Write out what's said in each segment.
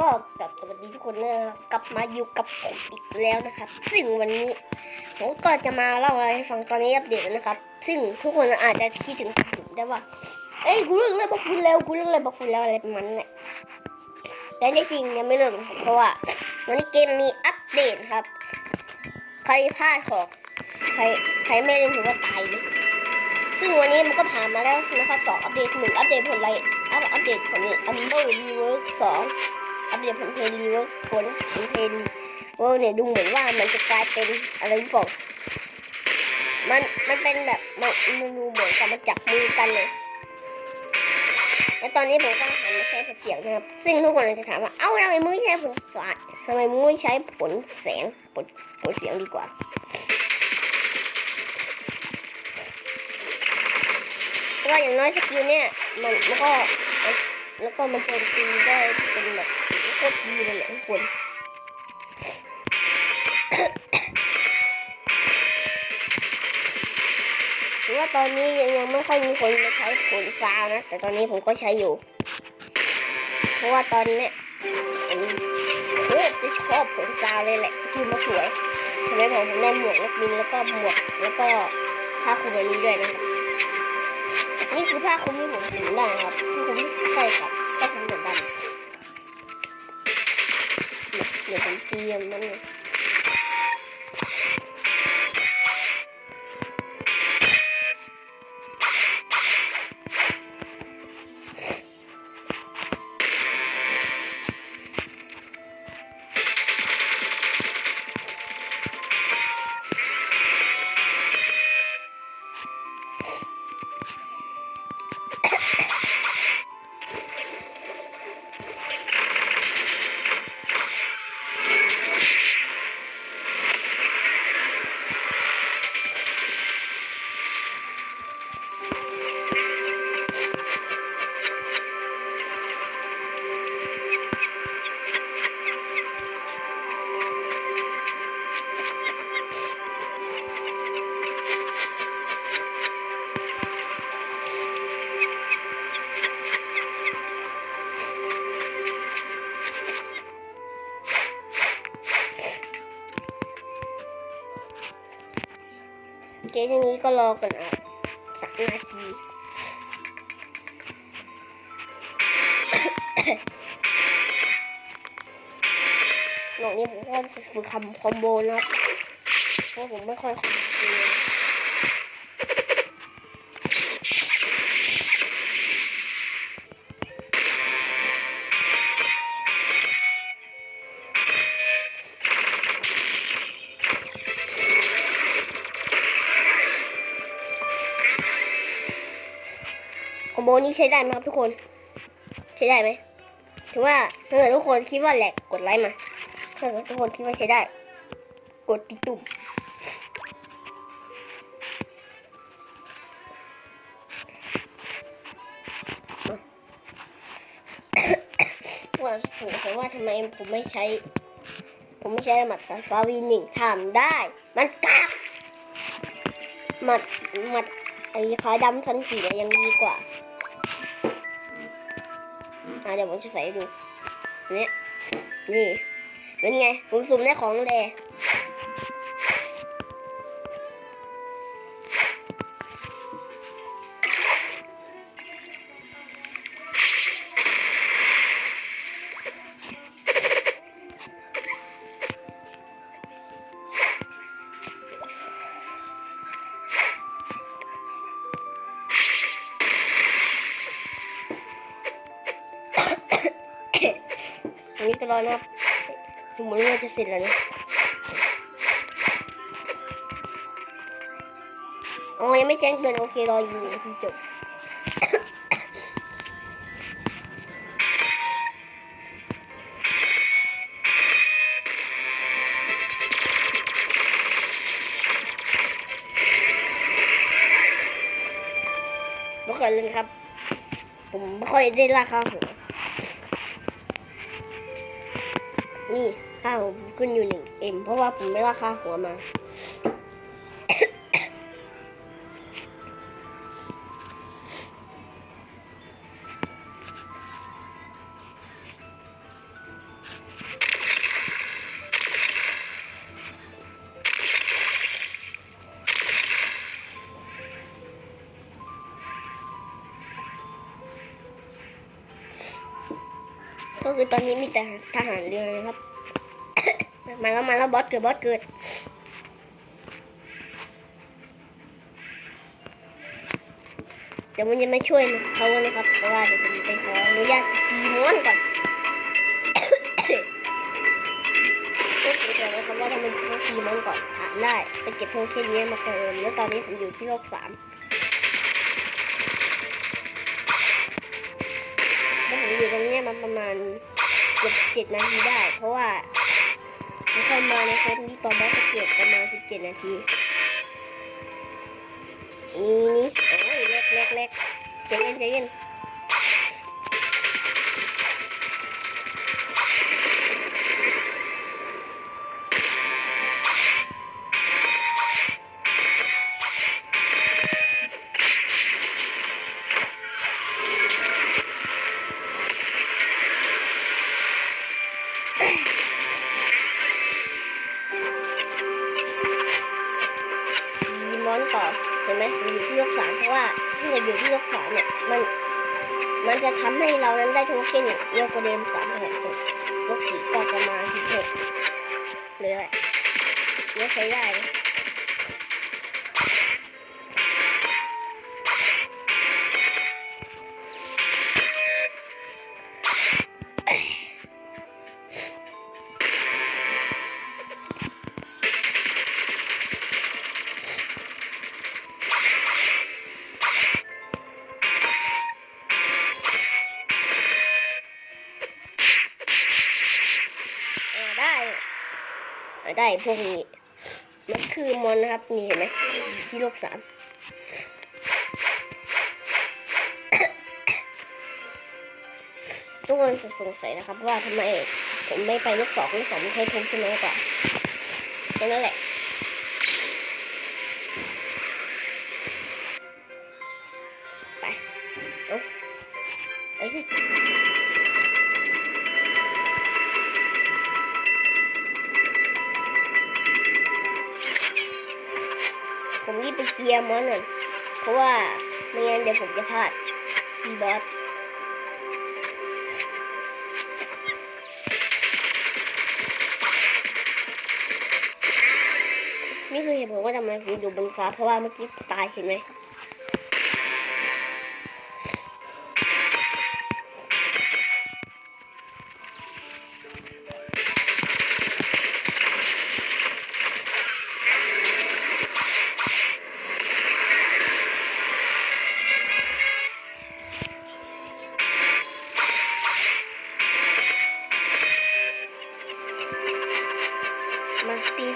ก็กลับสวัสดีทุกคนนะครับกลับมาอยู่กับผมอีกแล้วนะครับ ซึ่งวันนี้ผมก็จะมาเล่าอะไรให้ฟังตอนนี้อัปเดตแล้วนะครับ ซึ่งทุกคนอาจจะคิดถึงผมได้ว่าเอ้ยกูเรื่องอะไรบอกคุณแล้วกูเรื่องอะไรบอกคุณแล้วอะไรประมาณนั้นแหละแต่ที่จริงยังไม่เลิกเพราะว่าวันนี้เกมมีอัปเดตครับ ใครพลาดของใครใครไม่เล่นถือว่าตายซึ่งวันนี้มันก็ผ่านมาแล้วนะครับสองอัปเดตหนึ่งอัปเดตผลไรอัปอัปเดตผลอัมเบอร์รีเวิร์กสอง อัปเดตผลเพลรีเวิร์กผลผลเพลเวิร์กเนี่ยดูเหมือนว่ามันจะกลายเป็นอะไรหรือเปล่ามันมันเป็นแบบมันมันดูเหมือนกับมันจับมือกันเลยแล้วตอนนี้ผมก็หันมาใช้ผลเสียงนะครับ ซึ่งทุกคนอาจจะถามว่า เอ้าทำไมมึงไม่ใช้ผลสายทำไมมึงไม่ใช้ผลแสงผลผลเสียงดีกว่าเพราะว่าอย่างน้อยสกิลเนี่ยมันมันก็แล้วก็มันโจมตีได้เป็นแบบ คตรดีเลยแหละทุกคนถือว่าตอนนี้ยังยังไม่ค่อยมีคนมาใช้ผลซาวนะ แต่ตอนนี้ผมก็ใช้อยู่ เพราะว่าตอนเนี้ยผมโคตรจะชอบผลซาวเลยแหละสกิลมาสวยทำไมผมได้หมวกนักบินแล้วก็หมวกแล้วก็ผ้าคลุมอันนี้ด้วยนะครับนี่คือผ้าคลุมที่ผมถึงได้ครับผ้าคลุมใช่ครับผ้าคลุมเหมือนกัน เดี๋ยวผ เตรียมมันเลยเจ๊ทีนี้ก็รอก่อนอะสักนาทีหนอกนี้ผมก็ฝึกคำคอมโบนะครับเพราะผมไม่ค่อยคอมโบ อมโบนี้ใช้ได้ไหมครับทุกคน ใช้ได้ไหมถือว่าถ้าเกิดทุกคนคิดว่าแหลกกดไลค์มาถ้าเกิดทุกคนคิดว่าใช้ได้ กดติดตุ่มว่าสงสัยว่าทำไมผมไม่ใช้ ผมไม่ใช้หมัดสายฟ้าวีหนึ่งทำได้ มันกากหมัดหมัดไอ้ขาดำสันสียังดีกว่า อะเดี๋ยวผมจะใส่ให้ดูนเนี่ยนี่ เป็นไง ผมสุ่มได้ของแด อันนี้ก็รอนะครับถึงมันว่าจะเสร็จแล้วนะอ๋อยังไม่แจ้งเตือนโอเครออยู่ที่จบไม่เคยเลยครับ ผมไม่ค่อยได้ราคาหัว นี่ค่าผมขึ้นอยู่หนึ่งเอ็มเพราะว่าผมไม่ราคาหัวมา ก็คือตอนนี้มีแต่ทหารเรือนะครับ มาแล้วมาแล้วบอสเกิดบอสเกิดเดี๋ยวมันจะมาช่วยเขานะครับเพราะว่าเดี๋ยวผมไปขออนุญาตตีม้วนก่อนก็สงสัยนะครับว่าทำไมต้องตีม้วนก่อนถามได้ไปเก็บโทเค็นนี้มาเติมแล้วตอนนี้ผมอยู่ที่โลกสาม อยู่ตรงนี้มาประมาณเกือบเจ็ดนาทีได้ เพราะว่าผมเข้ามาในเซตนี้ตอนบอสจะเก็บประมาณสิบเจ็ดนาที นี่นี่โอ้ยเล็กเล็กเล็กใจเย็นใจเย็น นั้นเค็นยอะกว่าเดิมสามหกยกสี่ก็ประมาณสิบหกเลยแหละเยอะใช้ได้ อ่พวกนี้มันคือมอนนะครับ นี่เห็นไหมที่โลกสามทุกคนจะสงสัยนะครับ ว่าทำไมผมไม่ไปลูกสองลูกสองไม่ใช่ทุกใช่ไหมกว่าแค่นั้นแหละ ไม่งั้นเดี๋ยวผมจะพลาดทีบอสนี่คือเหตุผลว่าทำไมผมอยู่บนฟ้าเพราะว่าเมื่อกี้ตายเห็นไหม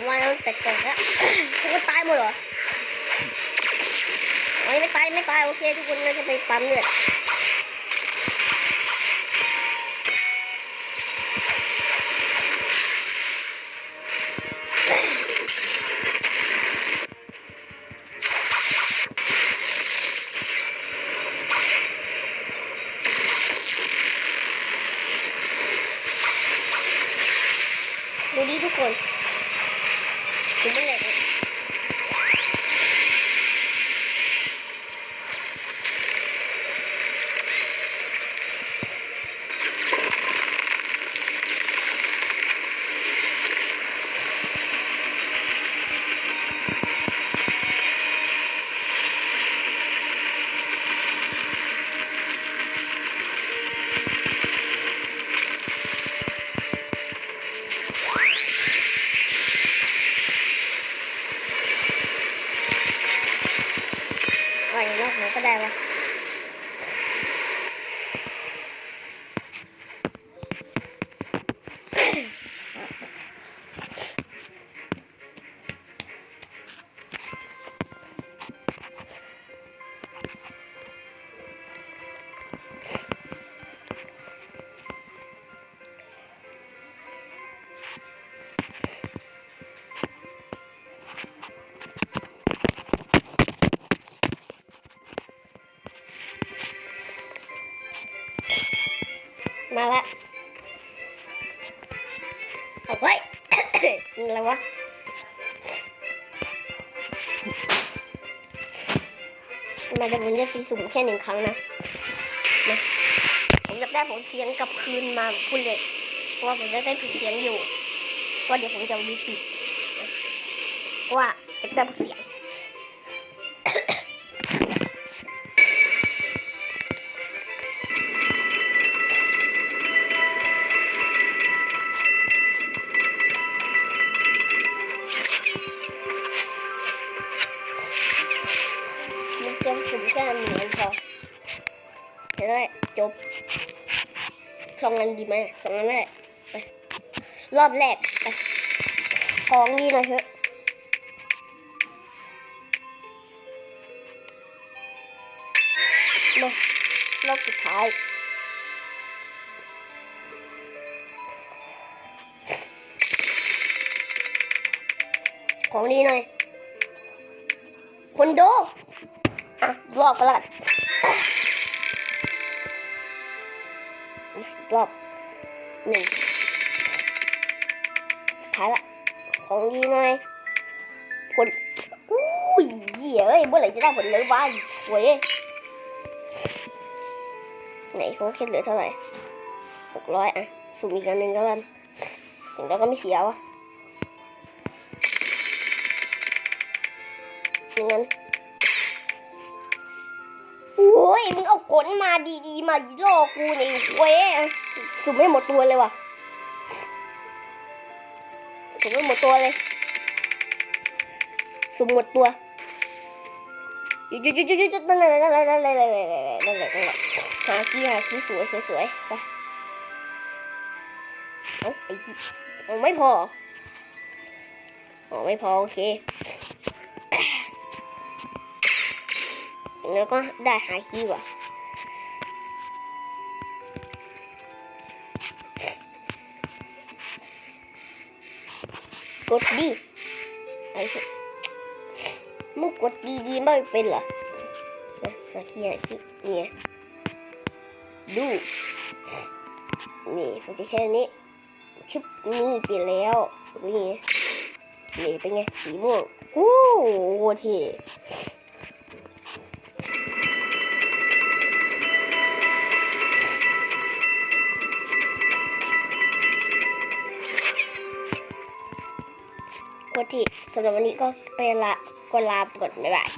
ว่าแล้วแตกๆแล้วทุกคนตายหมดเหรอไม่ตายไม่ตายโอเคทุกคนเราจะไปปั๊มเลือดดูดิทุกคน ดูมันแได้วะ มาจะผมจะฟีสุ่มแค่หนึ่งครั้งนะนะผมจะได้ผลเสียงกลับคืนมาคุณเล็กเพราะว่าผมจะได้ผลเสียงอยู่เพราเดี๋ยวผมจะรีบปิดนะว่าจะได้ผลเสียง องอันดีไหมสองอันแรกไปรอบแรกไปของดีหน่อยเถอะมารอบสุดท้ายของดีหน่อย คนดูอะรอบก็แล้วกันอีกรอบ หนึ่งสุดท้ายละ ของดีหน่อยผลอุ้ยเหี้ยเอ้ยเมื่อไหร่จะได้ผลเลยวะหวยไหนเขาคิดเหลือเท่าไหร่หกร้อยอะสุ่มอีกอันหนึ่งก็แล้วถึงแล้วก็ไม่เสียวะอย่างนั้น อ้ยมึงเอาขนมาดีๆ มาล่อกูนี่เว้ยสุ่มไม่หมดตัวเลยว่ะสุ่มไม่หมดตัวเลยสุ่มหมดตัวยุดยุดยุดยุดยุดนั่นแหละนั่นแหละนั่นแหละนั่นนั่นนั่นหาขี้หาขี้สวยสวยสวยไปเอาไอ้ไม่พออ๋อไม่พอโอเค แล้วก็ได้หาคีย์ว่ะกดดีไอ้มึงกดดีดีไม่เป็นเหรอหาคีย์หาคีย์เนี่ยดูนี่ผมจะใช้อนี้ชึบนี่เปแล้วนี่นี่เป็นไงสีม่วงโอ้โหเท่ ทีสำหรับวันนี้ก็ไปละก็ลาไปก่อนบ๊ายบาย